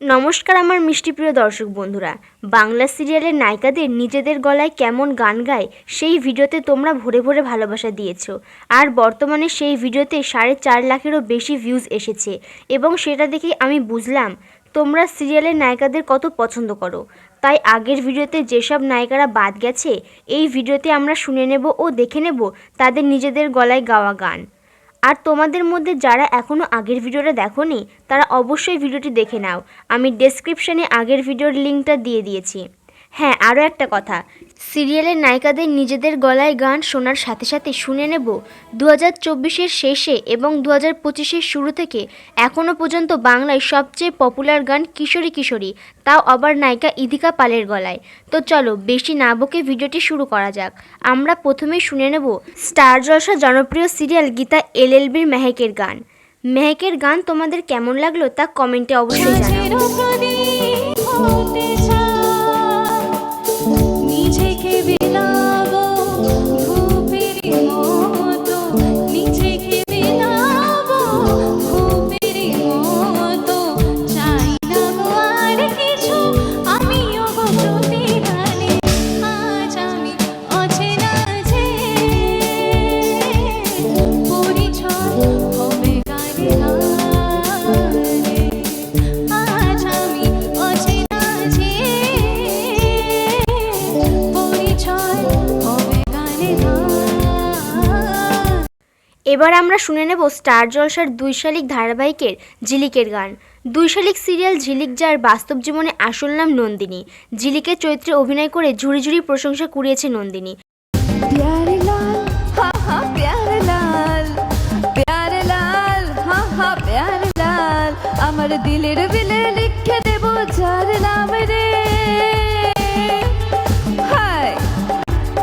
নমস্কার আমার মিষ্টিপ্রিয় দর্শক বন্ধুরা। বাংলা সিরিয়ালের নায়িকাদের নিজেদের গলায় কেমন গান গায়, সেই ভিডিওতে তোমরা ভরে ভরে ভালোবাসা দিয়েছ। আর বর্তমানে সেই ভিডিওতে সাড়ে চার লাখেরও বেশি ভিউজ এসেছে এবং সেটা দেখেই আমি বুঝলাম, তোমরা সিরিয়ালের নায়িকাদের কত পছন্দ করো। তাই আগের ভিডিওতে যেসব নায়িকারা বাদ গেছে, এই ভিডিওতে আমরা শুনে নেব ও দেখে নেব তাদের নিজেদের গলায় গাওয়া গান। আর তোমাদের মধ্যে যারা এখনও আগের ভিডিওটা দেখোনি, তারা অবশ্যই ভিডিওটি দেখে নাও। আমি ডেসক্রিপশানে আগের ভিডিওর লিঙ্কটা দিয়ে দিয়েছি। হ্যাঁ আরও একটা কথা। সিরিয়ালের নায়িকাদের নিজেদের গলায় গান শোনার সাথে সাথে শুনে নেব। দু হাজার চব্বিশের শেষে এবং দু হাজার পঁচিশের শুরু থেকে এখনও পর্যন্ত বাংলায় সবচেয়ে পপুলার গান কিশোরী কিশোরী, তাও আবার নায়িকা ইদিকা পালের গলায়। তো চলো, বেশি না বকে ভিডিওটি শুরু করা যাক। আমরা প্রথমেই শুনে নেব স্টার জলসা জনপ্রিয় সিরিয়াল গীতা এলএলবির মেহেকের গান। মেহেকের গান তোমাদের কেমন লাগল তা কমেন্টে অবশ্যই জানাও। take a view. এবার আমরা শুনে নেব স্টার জলসার দুই শালিক ধারাবাহিকের ঝিলিকের গান। দুই শালিক সিরিয়াল ঝিলিক যার বাস্তব জীবনে আসল নাম নন্দিনী। ঝিলিকের চরিত্রে অভিনয় করে ঝুড়ি ঝুড়ি প্রশংসা কুড়িয়েছে নন্দিনী। আমার দিলের বিলে লিখে দেব যার নাম রে।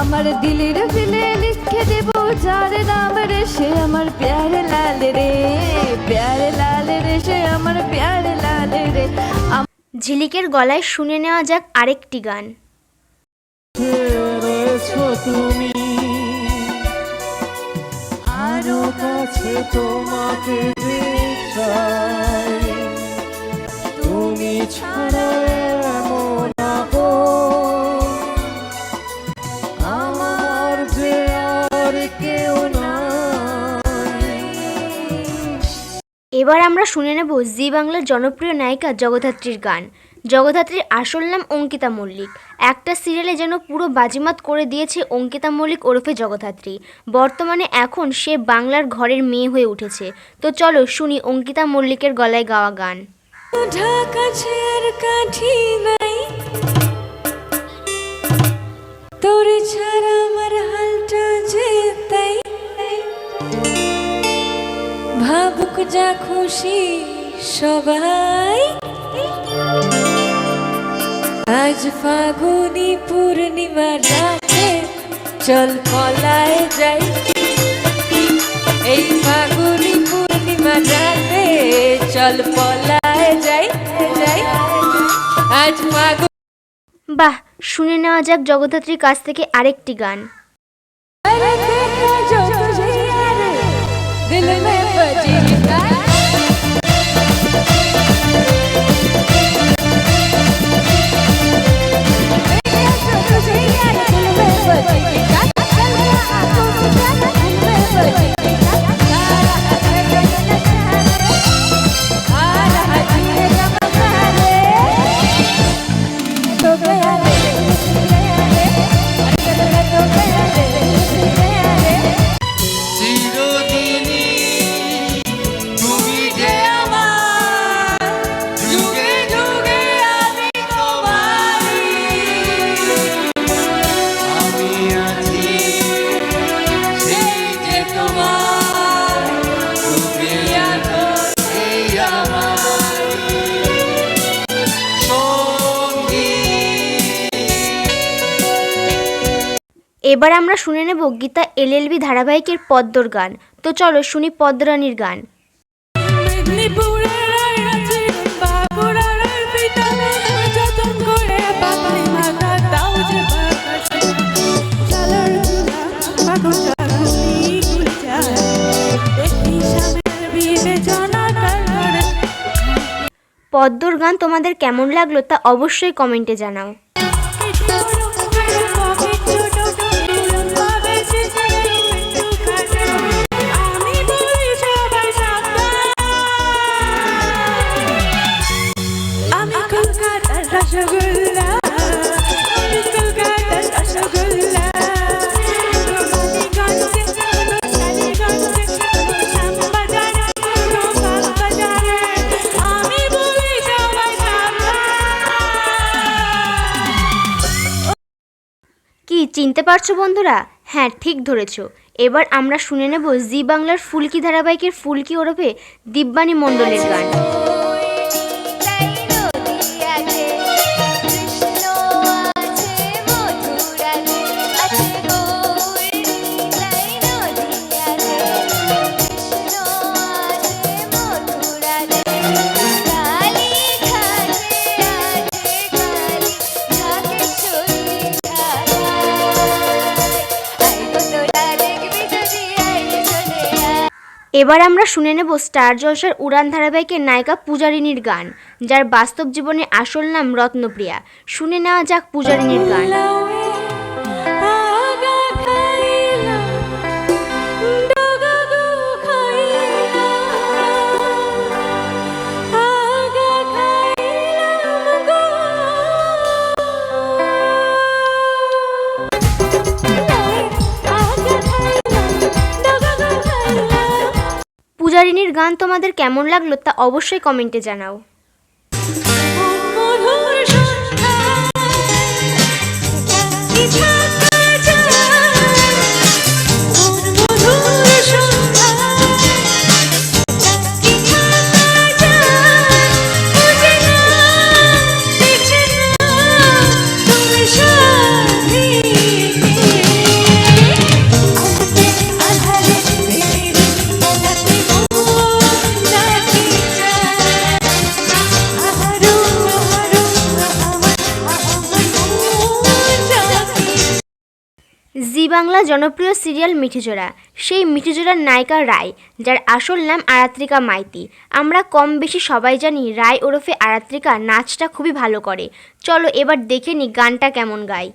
আমার দিলের বিলে দেব যার নাম রে সে আমার প্যারে লাল রে। প্যারে লাল রে সে আমার প্যারে লাল রে। ঝিলিকের গলায় শুনে নেওয়া যাক আরেকটি গান। তুমি? আরও কাছে তোমাকে তুমি ছাড়া এবার আমরা শুনে নেব জি বাংলার জনপ্রিয় নায়িকা জগদ্ধাত্রীর গান। জগদ্ধাত্রীর আসল নাম অঙ্কিতা মল্লিক। একটা সিরিয়ালে যেন পুরো বাজিমাত করে দিয়েছে অঙ্কিতা মল্লিক ওরফে জগদ্ধাত্রী। বর্তমানে এখন সে বাংলার ঘরের মেয়ে হয়ে উঠেছে। তো চলো শুনি অঙ্কিতা মল্লিকের গলায় গাওয়া গান। তোর ছাড়া আমার হালটা যে তাই। ভাবুক যা খুশি সবাই। আজ ফাগুনি পূর্ণিমা রাতে চল পলায় যাই। এই ফাগুনি পূর্ণিমা রাতে চল পলায় যাই যাই। আজ ফাগুন বাহ শুনে নেওয়া যাক জগদ্ধাত্রীর কাছ থেকে আরেকটি গান। दिल में बजी Thank you. এবার আমরা শুনে নেব গীতা এলএলবি ধারাবাহিকের পদ্মর গান। তো চলো শুনি পদ্মরানীর গান। পদ্মর গান তোমাদের কেমন লাগল তা অবশ্যই কমেন্টে জানাও। কি চিনতে পারছ বন্ধুরা? হ্যাঁ ঠিক ধরেছ। এবার আমরা শুনে নেব জি বাংলার ফুলকি ধারাবাহিকের ফুলকি ওরফে দিব্যানী মণ্ডলের গান। এবার আমরা শুনে নেব স্টার জলসার উড়ান ধারাবাহিকের নায়িকা পূজারিনীর গান, যার বাস্তব জীবনে আসল নাম রত্নপ্রিয়া। শুনে নেওয়া যাক পূজারিনীর গান। গান তোমাদের কেমন লাগল তা অবশ্যই কমেন্টে জানাও। বাংলা জনপ্রিয় সিরিয়াল মিঠিজোড়া। সেই মিঠিজোড়ার নায়িকা রায়, যার আসল নাম আরাত্রিকা মাইতি। আমরা কম বেশি সবাই জানি রায় ওরফে আরাত্রিকা নাচটা খুবই ভালো করে। চলো এবার দেখে নি গানটা কেমন গায়।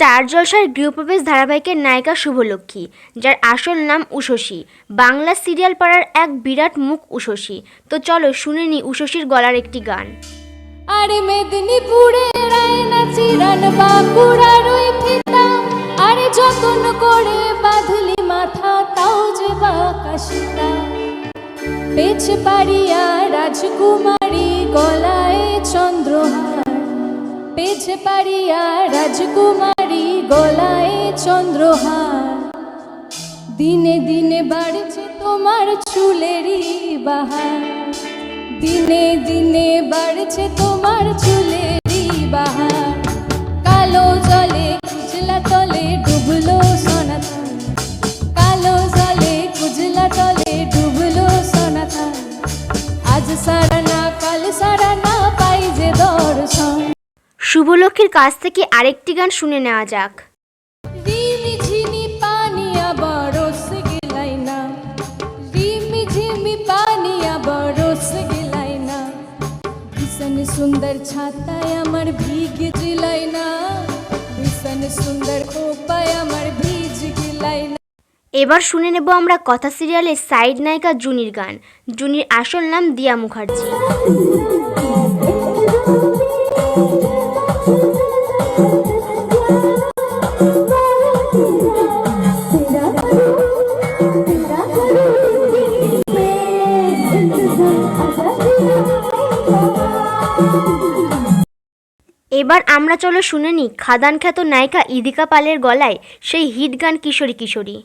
স্টার জলসার গৃহপ্রবেশ ধারাবাহিকের নায়িকা শুভলক্ষ্মী, যার আসল নাম উষসী বাংলা সিরিয়াল পাড়ার এক বিরাট মুখ উষসী তো চলো শুনে নি উষসীর গলার একটি গান। আরে মেদিনীপুরে রায়না চিরান বাঁকুড়ার ওই ফিতা। আরে যতন করে বাঁধলি মাথা, তাও যে বাকাশিতা পেছ পাড়িয়া রাজকুমারী গলায় চন্দ্রহার। পেছ পাড়িয়া রাজকুমারী গলায় চন্দ্রহার। দিনে দিনে বাড়ছে তোমার চুলেরই বাহার। দিনে দিনে বাড়ছে তোমার চুলেরই কাছ থেকে আরেকটি গান শুনে নেওয়া যাক। সুন্দর ছাতায় আমার ভিগ গেলাই না। ভীষণ সুন্দর খোপায় আমার ভিজ গেলাই না। এবার শুনে নেব আমরা কথা সিরিয়ালের সাইড নায়িকা জুনির গান। জুনির আসল নাম দিয়া মুখার্জি। এবার আমরা চলো শুনে নিই খাদান খ্যাত নায়িকা ইদিকা পালের গলায় সেই হিট গান কিশোরী কিশোরী।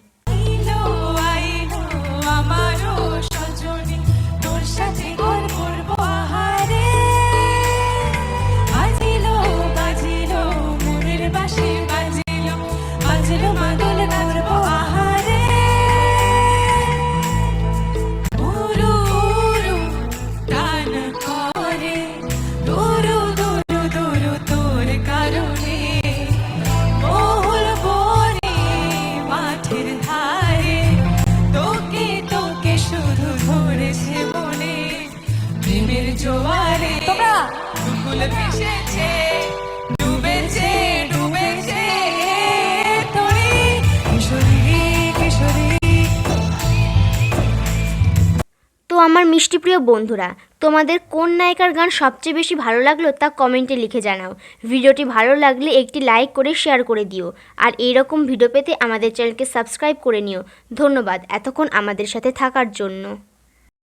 আমার মিষ্টি প্রিয় বন্ধুরা, তোমাদের কোন নায়িকার গান সবচেয়ে বেশি ভালো লাগল তা কমেন্টে লিখে জানাও। ভিডিওটি ভালো লাগলে একটি লাইক করে শেয়ার করে দিও। আর এইরকম ভিডিও পেতে আমাদের চ্যানেলকে সাবস্ক্রাইব করে নিও। ধন্যবাদ এতক্ষণ আমাদের সাথে থাকার জন্য।